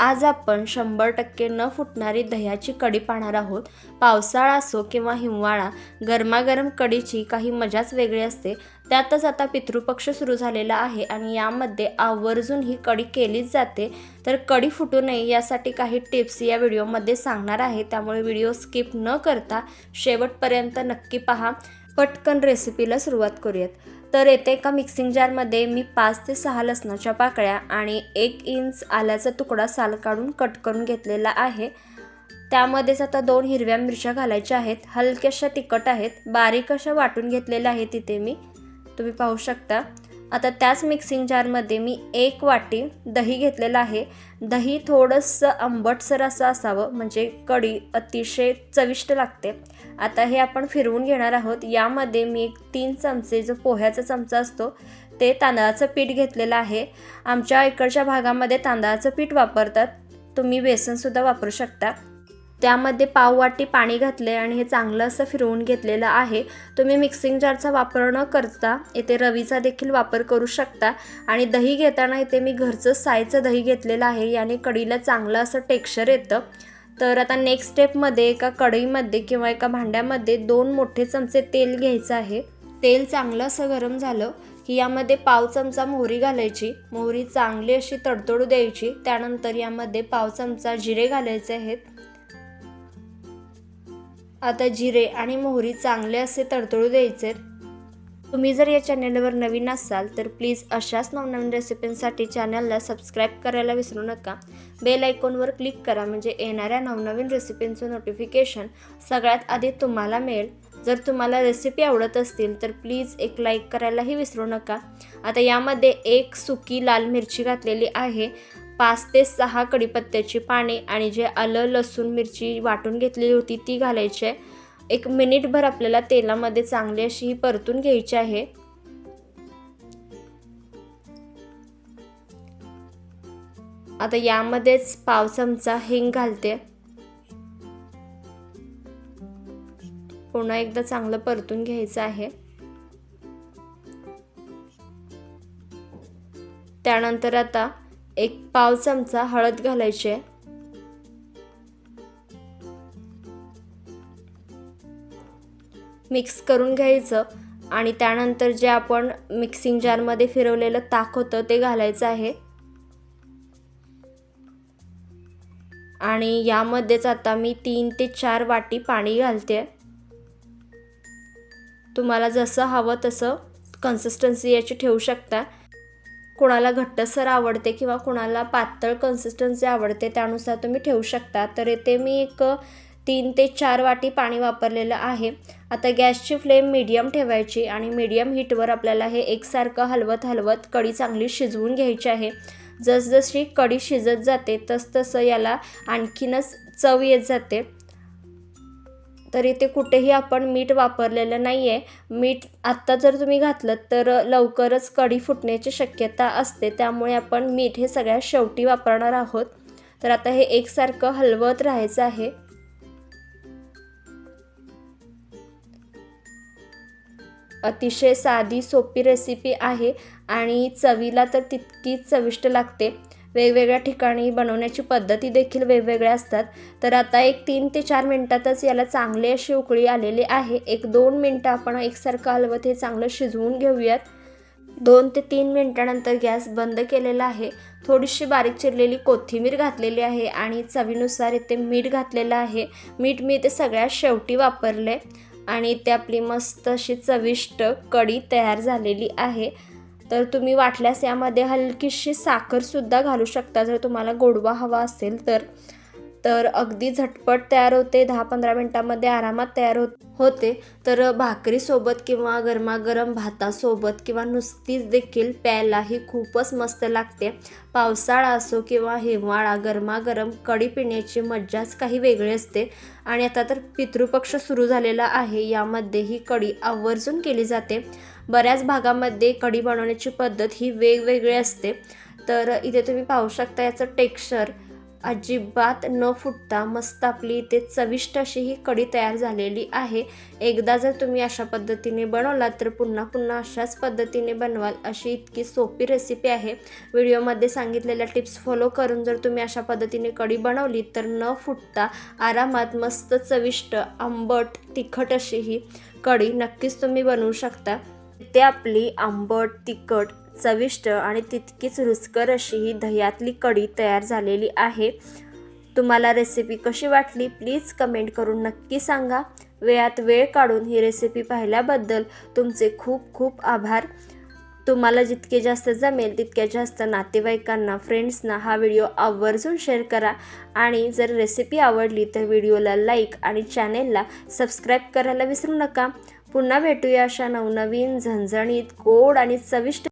आज आपण शंभर टक्के न फुटणारी दह्याची कढी पाहणार आहोत. पावसाळा असो किंवा हिवाळा गरमागरम कढीची काही मजाच वेगळी असते. त्यातच आता पितृपक्ष सुरू झालेला आहे आणि यामध्ये आवर्जून ही कढी केलीच जाते. तर कढी फुटू नये यासाठी काही टिप्स या व्हिडिओमध्ये सांगणार आहे. त्यामुळे व्हिडिओ स्किप न करता शेवटपर्यंत नक्की पहा. पटकन रेसिपीला सुरुवात करूयात. तर येथे एका मिक्सिंग जारमध्ये मी पाच ते सहा लसणाच्या पाकळ्या आणि एक इंच आल्याचा तुकडा साल काढून कट करून घेतलेला आहे. त्यामध्येच आता दोन हिरव्या मिरच्या घालायच्या आहेत. हलक्याशा तिखट आहेत. बारीक अशा वाटून घेतलेल्या आहेत तिथे मी. तुम्ही पाहू शकता. आता त्याच मिक्सिंग जारमध्ये मी एक वाटी दही घेतलेलं आहे. दही थोडंसं आंबटसर असं असावं म्हणजे कढी अतिशय चविष्ट लागते. आता हे आपण फिरवून घेणार आहोत. यामध्ये मी एक तीन चमचे जो पोह्याचा चमचा असतो ते तांदळाचं पीठ घेतलेलं आहे. आमच्या इकडच्या भागामध्ये तांदळाचं पीठ वापरतात. तुम्ही बेसनसुद्धा वापरू शकता. त्यामध्ये पाव वाटी पाणी घातले आणि हे चांगलं असं फिरवून घेतलेलं आहे. तुम्ही मिक्सिंग जारचा वापर न करता येथे रवीचा देखील वापर करू शकता. आणि दही घेताना इथे मी घरचं सायचं दही घेतलेलं आहे. याने कढीला चांगलं असं टेक्स्चर येतं. तर आता नेक्स्ट स्टेपमध्ये एका कढईमध्ये किंवा एका भांड्यामध्ये दोन मोठे चमचे तेल घ्यायचं आहे. तेल चांगलं असं गरम झालं की यामध्ये पाव चमचा मोहरी घालायची. मोहरी चांगली अशी तडतडू द्यायची. त्यानंतर यामध्ये पाव चमचा जिरे घालायचे आहेत. आता जिरे आणि मोहरी चांगले असे तडतडू द्यायचे तुम्ही जर या चॅनलवर नवीन असाल तर प्लीज अशाच नवनवीन रेसिपींसाठी चॅनलला सबस्क्राईब करायला विसरू नका. बेल आयकॉनवर क्लिक करा म्हणजे येणाऱ्या नवनवीन रेसिपींचं नोटिफिकेशन सगळ्यात आधी तुम्हाला मिळेल. जर तुम्हाला रेसिपी आवडत असतील तर प्लीज एक लाईक करायलाही विसरू नका. आता यामध्ये एक सुकी लाल मिरची घातलेली आहे. पाच ते सहा कडीपत्त्याची पाने आणि जे आलं लसूण मिरची वाटून घेतलेली होती ती घालायची आहे. एक मिनिटभर आपल्याला तेलामध्ये चांगली अशी ही परतून घ्यायची आहे. आता यामध्येच पाव चमचा हिंग घालते. पुन्हा एकदा चांगलं परतून घ्यायचं आहे. त्यानंतर आता एक पाव चमचा हळद घालायची. आहे मिक्स करून घ्यायचं आणि त्यानंतर जे आपण मिक्सिंग जारमध्ये फिरवलेलं ताक होतं ते घालायचं आहे. आणि यामध्येच आता मी तीन ते चार वाटी पाणी घालते. तुम्हाला जसं हवं तसं कन्सिस्टन्सी याची ठेवू शकता. कोणाला घट्टसर आवडते किंवा कोणाला पातळ कन्सिस्टन्सी आवडते त्यानुसार तुम्ही ठेवू शकता. तर येथे मी एक तीन ते चार वाटी पाणी वापरलेलं आहे. आता गॅसची फ्लेम मीडियम ठेवायची आणि मीडियम हीटवर आपल्याला हे एकसारखं हलवत हलवत कढी चांगली शिजवून घ्यायची आहे. जसजशी कढी शिजत जाते तसतसं याला आणखीनच चव येत जाते. तर इथे कुठेही आपण मीठ वापरलेलं नाही आहे मीठ आत्ता जर तुम्ही घातलं तर लवकरच कढी फुटण्याची शक्यता असते. त्यामुळे आपण मीठ हे सगळ्यात शेवटी वापरणार आहोत. तर आता हे एकसारखं हलवत राहायचं आहे. अतिशय साधी सोपी रेसिपी आहे आणि चवीला तर तितकीच चविष्ट लागते. वेगवेगळ्या ठिकाणी बनवण्याची पद्धती देखील वेगवेगळ्या असतात. तर आता एक तीन ते चार मिनटातच याला चांगली अशी उकळी आलेली आहे. एक दोन मिनटं आपण एकसारखं हलवत हे चांगलं शिजवून घेऊयात. दोन ते तीन मिनटानंतर गॅस बंद केलेला आहे. थोडीशी बारीक चिरलेली कोथिंबीर घातलेली आहे आणि चवीनुसार इथे मीठ घातलेलं आहे. मीठ मी इथे सगळ्यात शेवटी वापरले आणि ते आपली मस्त अशी चविष्ट कढी तयार झालेली आहे. तर तुम्ही वाटल्यास यामध्ये हलकीशी साखरसुद्धा घालू शकता. जर तुम्हाला गोडवा हवा असेल तर. तर अगदी झटपट तयार होते. दहा पंधरा मिनटामध्ये आरामात तयार होत होते. तर भाकरीसोबत किंवा गरमागरम भातासोबत किंवा नुसतीच देखील प्यायला ही खूपच मस्त लागते. पावसाळा असो किंवा हिवाळा गरमागरम कढी पिण्याची मज्जाच काही वेगळी असते. आणि आता तर पितृपक्ष सुरू झालेला आहे. यामध्ये ही कढी आवर्जून केली जाते. बऱ्याच भागामध्ये कढी बनवण्याची पद्धत ही वेगवेगळी असते. तर इथे तुम्ही पाहू शकता याचं टेक्स्चर. अजिबात न फुटता मस्त आपली इथे चविष्ट अशी ही कढी तयार झालेली आहे. एकदा जर तुम्ही अशा पद्धतीने बनवलात तर पुन्हा पुन्हा अशाच पद्धतीने बनवाल अशी इतकी सोपी रेसिपी आहे. व्हिडिओमध्ये सांगितलेल्या टिप्स फॉलो करून जर तुम्ही अशा पद्धतीने कढी बनवली तर न फुटता आरामात मस्त चविष्ट आंबट तिखट अशी ही कढी नक्कीच तुम्ही बनवू शकता. ते आपली आंबट तिखट चविष्ट आणि तितकीच रुचकर अशी ही दह्यातली कढी तयार झालेली आहे. तुम्हाला रेसिपी कशी वाटली प्लीज कमेंट करून नक्की सांगा. वेळात वेळ काढून ही रेसिपी पाहिल्याबद्दल तुमचे खूप खूप आभार. तुम्हाला जितके जास्त जमेल तितक्या जास्त नातेवाईकांना फ्रेंड्सना हा व्हिडिओ आवर्जून शेअर करा. आणि जर रेसिपी आवडली तर व्हिडिओला लाईक आणि चॅनेलला सबस्क्राईब करायला विसरू नका. पुन्हा भेटूया अशा नवनवीन झणझणीत गोड आणि चविष्ट